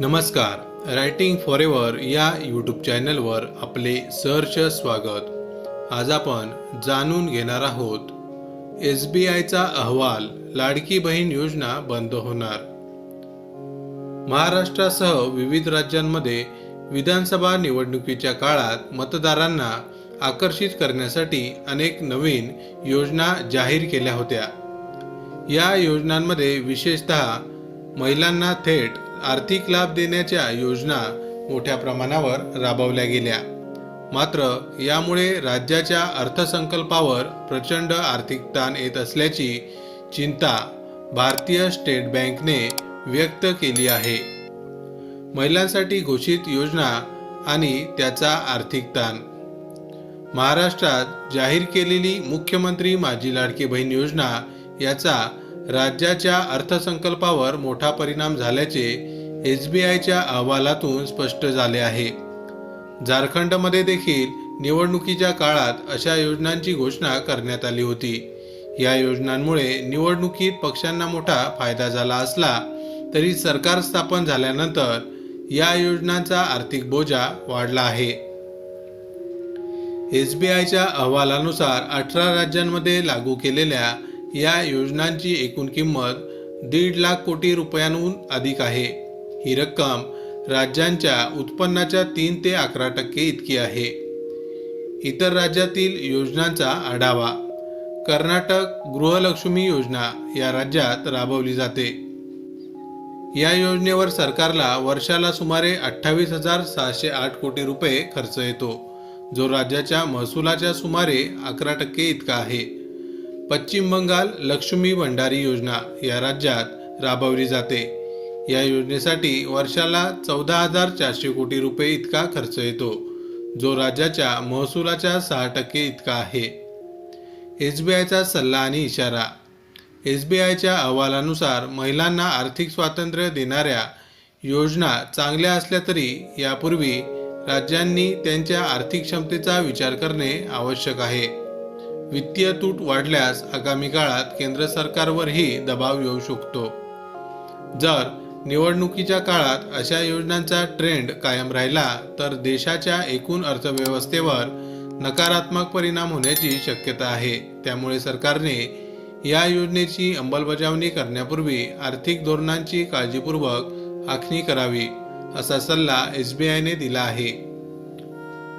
नमस्कार. Writing for ever या YouTube चॅनलवर आपले सहर्ष स्वागत. आज आपण जाणून घेणार आहोत एस बी आयचा अहवाल लाडकी बहीण योजना बंद होणार. महाराष्ट्रासह विविध राज्यांमध्ये विधानसभा निवडणुकीच्या काळात मतदारांना आकर्षित करण्यासाठी अनेक नवीन योजना जाहीर केल्या होत्या. या योजनांमध्ये विशेषतः महिलांना थेट आर्थिक लाभ देण्याच्या योजना मोठ्या प्रमाणावर राबवल्या गेल्या. मात्र यामुळे राज्याच्या अर्थसंकल्पावर प्रचंड आर्थिक ताण येत असल्याची चिंता भारतीय स्टेट बँकने व्यक्त केली आहे. महिलांसाठी घोषित योजना आणि त्याचा आर्थिक ताण. महाराष्ट्रात जाहीर केलेली मुख्यमंत्री माझी लाडकी बहीण योजना याचा राज्याच्या अर्थसंकल्पावर मोठा परिणाम झाल्याचे एस बी आयच्या अहवालातून स्पष्ट झाले आहे. झारखंडमध्ये देखील निवडणुकीच्या काळात अशा योजनांची घोषणा करण्यात आली होती. या योजनांमुळे निवडणुकीत पक्षांना मोठा फायदा झाला असला तरी सरकार स्थापन झाल्यानंतर या योजनांचा आर्थिक बोजा वाढला आहे. एस बी आयच्या अहवालानुसार अठरा राज्यांमध्ये लागू केलेल्या या योजनांची एकूण किंमत दीड लाख कोटी रुपयांहून अधिक आहे. ही रक्कम राज्यांच्या उत्पन्नाच्या तीन ते अकरा टक्के इतकी आहे. इतर राज्यातील योजनांचा आढावा. कर्नाटक गृहलक्ष्मी योजना या राज्यात राबवली जाते. या योजनेवर सरकारला वर्षाला सुमारे अठ्ठावीस हजार सहाशे आठ कोटी रुपये खर्च येतो जो राज्याच्या महसुलाच्या सुमारे अकरा टक्के इतका आहे. पश्चिम बंगाल लक्ष्मी भंडारी योजना या राज्यात राबवली जाते. या योजनेसाठी वर्षाला चौदा हजार चारशे कोटी रुपये इतका खर्च येतो. जो राज्याच्या महसुलाच्या सहा टक्के इतका आहे. एस बी आयचा सल्ला आणि इशारा. एस बी आयच्या अहवालानुसार महिलांना आर्थिक स्वातंत्र्य देणाऱ्या योजना चांगल्या असल्या तरी यापूर्वी राज्यांनी त्यांच्या आर्थिक क्षमतेचा विचार करणे आवश्यक आहे. वित्तीय तूट वाढल्यास आगामी काळात केंद्र सरकारवरही दबाव येऊ शकतो. जर निवडणुकीच्या काळात अशा योजनांचा ट्रेंड कायम राहिला तर देशाच्या एकूण अर्थव्यवस्थेवर नकारात्मक परिणाम होण्याची शक्यता आहे. त्यामुळे सरकारने या योजनेची अंमलबजावणी करण्यापूर्वी आर्थिक धोरणांची काळजीपूर्वक आखणी करावी असा सल्ला एस बी आयने दिला आहे.